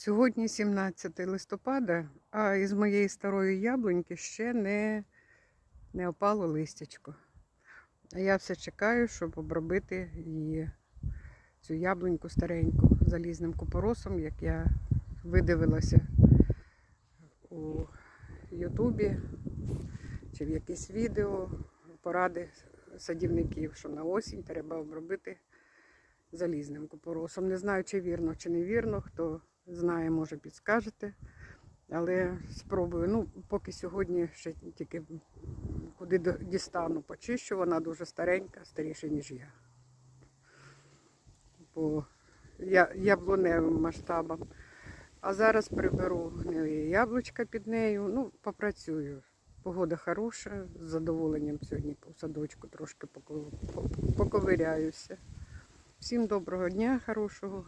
Сьогодні 17 листопада, а із моєї старої яблуньки ще не, не опало листячко. А я все чекаю, щоб обробити її, цю яблуньку стареньку залізним купоросом, як я видивилася у Ютубі чи в якесь відео поради садівників, що на осінь треба обробити залізним купоросом. Не знаю, чи вірно, чи не вірно. Хто знає, може підскажете. Але спробую. Ну, поки сьогодні ще тільки куди дістану, почищу, вона дуже старенька, старіша, ніж я. По я, яблуневим масштабам. А зараз приберу гнилі яблучка під нею. Ну, попрацюю. Погода хороша, з задоволенням сьогодні по садочку трошки поковиряюся. Всім доброго дня, хорошого.